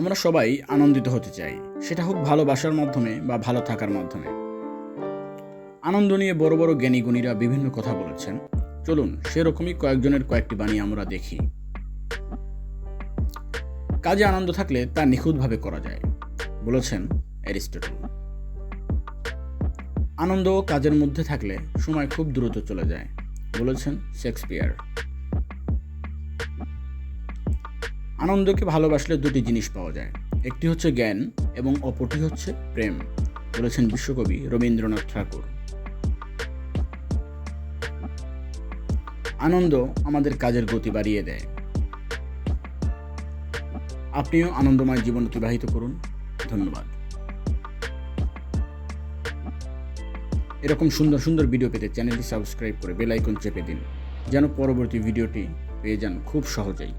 আমরা সবাই আনন্দিত হতে চাই। সেটা হোক ভালোবাসার মাধ্যমে বা ভালো থাকার মাধ্যমে। আনন্দ নিয়ে বড় বড় জ্ঞানী গুণীরা বিভিন্ন কথা বলেছেন। চলুন সেরকমই কয়েকজনের কয়েকটি বাণী আমরা দেখি। কাজে আনন্দ থাকলে তা নিখুঁতভাবে করা যায়, বলেছেন অ্যারিস্টটল। আনন্দ কাজের মধ্যে থাকলে সময় খুব দ্রুত চলে যায়, বলেছেন শেক্সপিয়ার। আনন্দকে ভালোবাসলে দুটি জিনিস পাওয়া যায়। একটি হচ্ছে জ্ঞান এবং অপরটি হচ্ছে প্রেম, বলেছেন বিশ্বকবি রবীন্দ্রনাথ ঠাকুর। আনন্দ আমাদের কাজের গতি বাড়িয়ে দেয়। আপনিও আনন্দময় জীবন অতিবাহিত করুন। ধন্যবাদ। এরকম সুন্দর সুন্দর ভিডিও পেতে চ্যানেলটি সাবস্ক্রাইব করে বেল আইকন চেপে দিন, যেন পরবর্তী ভিডিওটি পেয়ে যান খুব সহজেই।